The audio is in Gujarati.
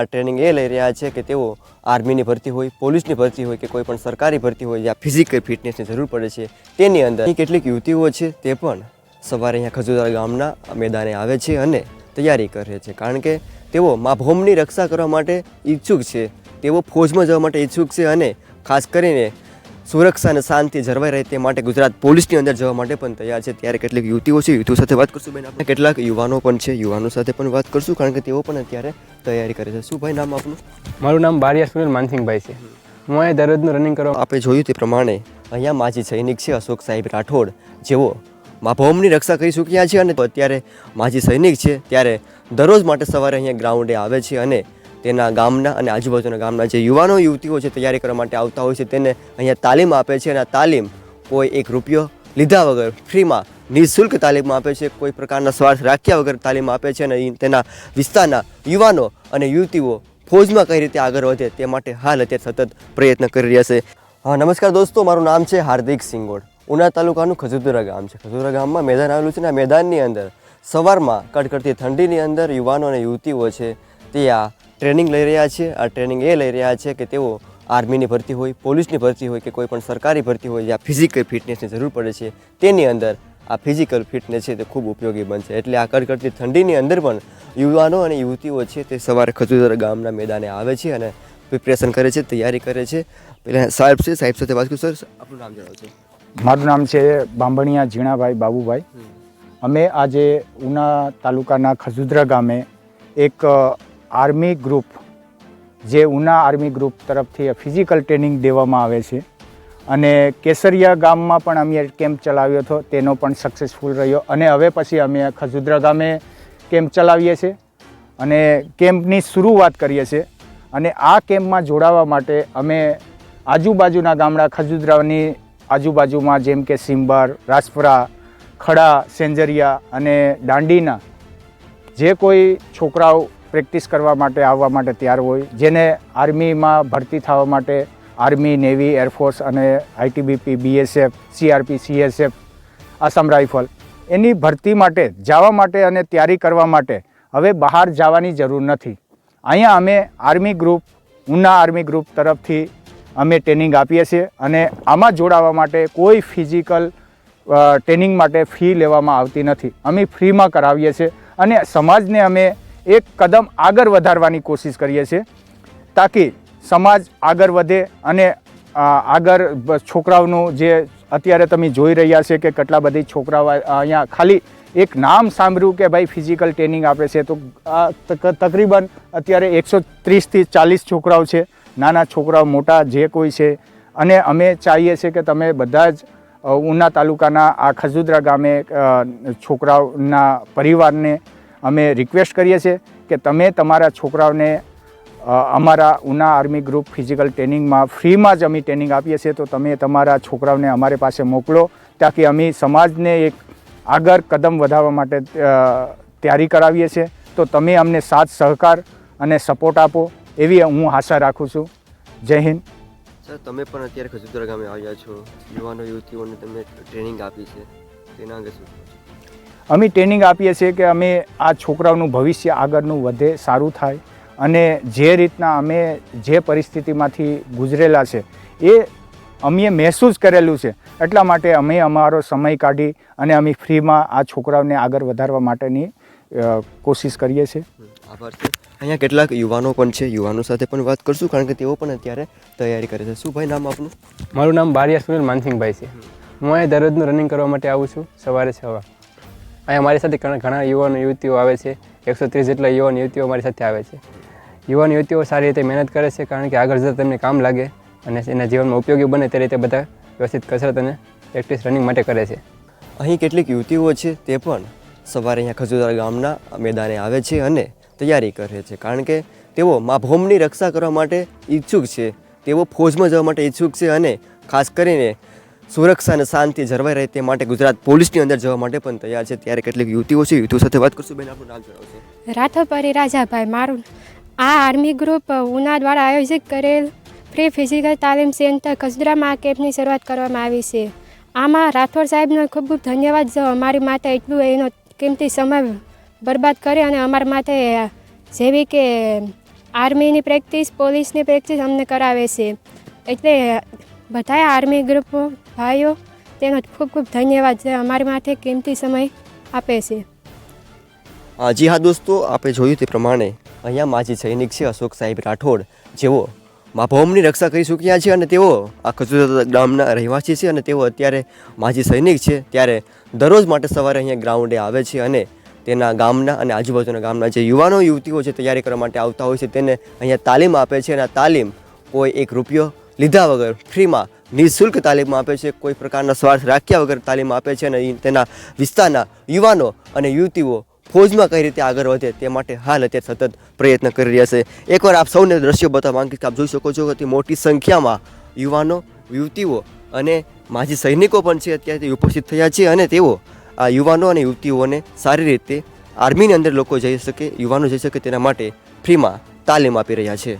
આ ટ્રેનિંગ એ લઈ રહ્યા છે કે તેઓ આર્મીની ભરતી હોય પોલીસની ભરતી હોય કે કોઈ પણ સરકારી ભરતી હોય જ્યાં ફિઝિકલ ફિટનેસની જરૂર પડે છે, તેની અંદર કેટલીક યુવતીઓ છે તે પણ સવારે અહીંયા ખજુદાર ગામના મેદાને આવે છે અને તૈયારી કરે છે. કારણ કે તેઓ મા ભૂમની રક્ષા કરવા માટે ઈચ્છુક છે, તેઓ ફૌજમાં જવા માટે ઈચ્છુક છે અને ખાસ કરીને સુરક્ષા અને શાંતિ જળવાઈ રહે તે માટે ગુજરાત પોલીસની અંદર જવા માટે પણ તૈયાર છે. ત્યારે કેટલીક યુવતીઓ છે યુવતીઓ સાથે વાત કરશું બેન આપણે. કેટલાક યુવાનો પણ છે યુવાનો સાથે પણ વાત કરશું કારણ કે તેઓ પણ અત્યારે તૈયારી કરે છે. શું ભાઈ નામ આપનું? મારું નામ બારિયા સુનિલ માનસિંહભાઈ છે. હું અહીંયા દરરોજનું રનિંગ કરવા આપણે જોયું તે પ્રમાણે અહીંયા માજી સૈનિક છે અશોક સાહેબ રાઠોડ. જેઓ માભોમની રક્ષા કરી ચૂક્યા છે અને અત્યારે માજી સૈનિક છે. ત્યારે દરરોજ માટે સવારે અહીંયા ગ્રાઉન્ડે આવે છે અને તેના ગામના અને આજુબાજુના ગામના જે યુવાનો, યુવતીઓ છે, તૈયારી કરવા માટે આવતા હોય છે, તેને અહીંયા તાલીમ આપે છે અને આ તાલીમ કોઈ એક રૂપિયો લીધા વગર ફ્રીમાં નિઃશુલ્ક તાલીમ આપે છે, કોઈ પ્રકારના સ્વાર્થ રાખ્યા વગર તાલીમ આપે છે અને તેના વિસ્તારના યુવાનો અને યુવતીઓ ફોજમાં કઈ રીતે આગળ વધે તે માટે હાલ અત્યારે સતત પ્રયત્ન કરી રહ્યા છે. હા, નમસ્કાર દોસ્તો, મારું નામ છે હાર્દિક સિંગોડ. ઉના તાલુકાનું ખજુદરા ગામ છે. ખજુદરા ગામમાં મેદાન આવેલું છે ને, આ મેદાનની અંદર સવારમાં કડકડતી ઠંડીની અંદર યુવાનો અને યુવતીઓ છે તે આ ટ્રેનિંગ લઈ રહ્યા છે. આ ટ્રેનિંગ એ લઈ રહ્યા છે કે તેઓ આર્મીની ભરતી હોય, પોલીસની ભરતી હોય કે કોઈ પણ સરકારી ભરતી હોય, જ્યાં ફિઝિકલ ફિટનેસની જરૂર પડે છે, તેની અંદર આ ફિઝિકલ ફિટનેસ છે તે ખૂબ ઉપયોગી બનશે. એટલે આ કડકડતી ઠંડીની અંદર પણ યુવાનો અને યુવતીઓ છે તે સવારે ખજુદર ગામના મેદાને આવે છે અને પ્રિપરેશન કરે છે, તૈયારી કરે છે. પહેલાં સાહેબ છે, સાહેબ સાથે વાત કરું સર આપણું નામ જણાવજો મારું નામ છે બાંભણિયા ઝીણાભાઈ બાબુભાઈ. અમે આજે ઉના તાલુકાના ખજુદરા ગામે એક આર્મી ગ્રુપ, જે ઉના આર્મી ગ્રુપ તરફથી ફિઝિકલ ટ્રેનિંગ દેવામાં આવે છે. અને કેસરિયા ગામમાં પણ અમે કેમ્પ ચલાવ્યો હતો, તેનો પણ સક્સેસફુલ રહ્યો. અને હવે પછી અમે ખજુદ્રા ગામે કેમ્પ ચલાવીએ છીએ. અને કેમ્પની શરૂઆત કરીએ છીએ. અને આ કેમ્પમાં જોડાવા માટે અમે આજુબાજુના ગામડા ખજુદ્રાની આજુબાજુમાં જેમ કે સિંબર રાજપુરા ખડા, સેંજરિયા અને દાંડીના જે કોઈ છોકરાઓ પ્રેક્ટિસ કરવા માટે આવવા માટે તૈયાર હોય, જેને આર્મીમાં ભરતી થવા માટે આર્મી, નેવી એરફોર્સ અને ITBP, BSF, CRP, CSF, Assam rifle એની ભરતી માટે, જવા માટે અને તૈયારી કરવા માટે હવે બહાર જવાની જરૂર નથી. અહીંયા અમે army group, Una army group તરફથી અમે ટ્રેનિંગ આપીએ છીએ અને આમાં જોડાવા માટે કોઈ ફિઝિકલ ટ્રેનિંગ માટે ફી લેવામાં આવતી નથી. અમે ફ્રીમાં કરાવીએ છીએ અને સમાજને અમે એક કદમ આગળ વધારવાની કોશિશ કરીએ છીએ તાકી સમાજ આગળ વધે અને આગળ છોકરાઓનું જે અત્યારે તમે જોઈ રહ્યા છે કે કેટલા બધી છોકરાઓ અહીંયા ખાલી એક નામ સાંભળ્યું કે ભાઈ ફિઝિકલ ટ્રેનિંગ આપે છે, તો તકરીબન અત્યારે એકસો ત્રીસથી ચાલીસ છોકરાઓ છે, નાના છોકરાઓ મોટા જે કોઈ છે. અને અમે ચાહીએ છીએ કે તમે બધા જ ઉના તાલુકાના આ ખજુદરા ગામે છોકરાઓના પરિવારને અમે રિક્વેસ્ટ કરીએ છીએ કે તમે તમારા છોકરાઓને અમારા ઉના આર્મી ગ્રુપ ફિઝિકલ ટ્રેનિંગમાં ફ્રીમાં જ અમે ટ્રેનિંગ આપીએ છીએ, તો તમે તમારા છોકરાઓને અમારી પાસે મોકલો તાકી અમે સમાજને એક આગળ કદમ વધારવા માટે તૈયારી કરાવીએ છીએ. તો તમે અમને સાથ, સહકાર અને સપોર્ટ આપો, એવી હું આશા રાખું છું. જય હિન્દ. સર, તમે પણ અત્યારે ખજુદર ગામે આવ્યા છો. યુવાનો, યુવતીઓને તમે ટ્રેનિંગ આપી છે. તેના અંગે શું? અમે ટ્રેનિંગ આપીએ છીએ કે અમે આ છોકરાઓનું ભવિષ્ય આગળનું વધે સારું થાય અને જે રીતના અમે જે પરિસ્થિતિમાંથી ગુજરેલા છે એ અમે મહેસૂસ કરેલું છે. એટલા માટે અમે અમારો સમય કાઢી અને અમે ફ્રીમાં આ છોકરાઓને આગળ વધારવા માટેની કોશિશ કરીએ છીએ. આભાર છે. અહીંયા કેટલાક યુવાનો પણ છે. યુવાનો સાથે પણ વાત કરશું કારણ કે તેઓ પણ અત્યારે તૈયારી કરે છે. શું ભાઈ નામ આપનું? મારું નામ બારિયા સુનિલ માનસિંહભાઈ છે. હું અહીંયા દરરોજનું રનિંગ કરવા માટે આવું છું. સવારે વાગે અહીંયા મારી સાથે ઘણા યુવાન યુવતીઓ આવે છે. એકસો ત્રીસ જેટલા યુવાન યુવતીઓ મારી સાથે આવે છે. યુવાન યુવતીઓ સારી રીતે મહેનત કરે છે કારણ કે આગળ જતાં તેમને કામ લાગે અને એના જીવનમાં ઉપયોગી બને તે રીતે બધા વ્યવસ્થિત કસરત અને પ્રેક્ટિસ રનિંગ માટે કરે છે. અહીં કેટલીક યુવતીઓ છે તે પણ સવારે અહીંયા ખજુદાર ગામના મેદાને આવે છે અને તૈયારી કરે છે કારણ કે તેઓ મા ભૌમની રક્ષા કરવા માટે ઈચ્છુક છે. તેઓ ફૌજમાં જવા માટે ઈચ્છુક છે અને ખાસ કરીને સુરક્ષા અને શાંતિ જળવાઈ રહે તે માટે ગુજરાત પોલીસની અંદર જવા માટે પણ તૈયાર છે. ત્યારે કેટલીક યુવતીઓ છે, યુવતીઓ સાથે વાત કરશું. બેન આપણું નામ જણાવશો રાઠોપરી રાજાભાઈ મારું. આ આર્મી ગ્રુપ ઉના દ્વારા આયોજિત કરેલ ફ્રી ફિઝિકલ તાલીમ સેન્ટર કચદરામાં આ કેમ્પની શરૂઆત કરવામાં આવી છે. આમાં રાઠોડ સાહેબનો ખૂબ ખૂબ ધન્યવાદ જો અમારી માટે એટલું એનો કિંમતી સમય બરબાદ કરે અને અમારા માટે જેવી કે આર્મીની પ્રેક્ટિસ, પોલીસની પ્રેક્ટિસ અમને કરાવે છે. એટલે બધાય આર્મી ગ્રુપો ભાઈઓ તેનો ખૂબ ખૂબ ધન્યવાદ છે અમારી માટે કિંમતી સમય આપે છે. જી હા દોસ્તો આપણે જોયું તે પ્રમાણે અહીંયા માજી સૈનિક છે અશોક સાહેબ રાઠોડ. જેઓ મા ભૌમની રક્ષા કરી ચૂક્યા છે અને તેઓ આ ખજુરા ગામના રહેવાસી છે અને તેઓ અત્યારે માજી સૈનિક છે. ત્યારે દરરોજ માટે સવારે અહીંયા ગ્રાઉન્ડે આવે છે અને તેના ગામના અને આજુબાજુના ગામના જે યુવાનો, યુવતીઓ છે તૈયારી કરવા માટે આવતા હોય છે તેને અહીંયા તાલીમ આપે છે અને આ તાલીમ કોઈ એક રૂપિયો લીધા વગર ફ્રીમાં નિઃશુલ્ક તાલીમ આપે છે. કોઈ પ્રકારના સ્વાર્થ રાખ્યા વગર તાલીમ આપે છે અને તેના વિસ્તારના યુવાનો અને યુવતીઓ ફોજમાં કઈ રીતે આગળ વધે તે માટે હાલ અત્યારે સતત પ્રયત્ન કરી રહ્યા છે. એકવાર આપ સૌને દ્રશ્યો બતાવવા માંગીશ કે આપ જોઈ શકો છો કે મોટી સંખ્યામાં યુવાનો, યુવતીઓ અને માજી સૈનિકો પણ છે અત્યારે ઉપસ્થિત થયા છે અને તેઓ આ યુવાનો અને યુવતીઓને સારી રીતે આર્મીની અંદર લોકો જઈ શકે, યુવાનો જઈ શકે તેના માટે ફ્રીમાં તાલીમ આપી રહ્યા છે.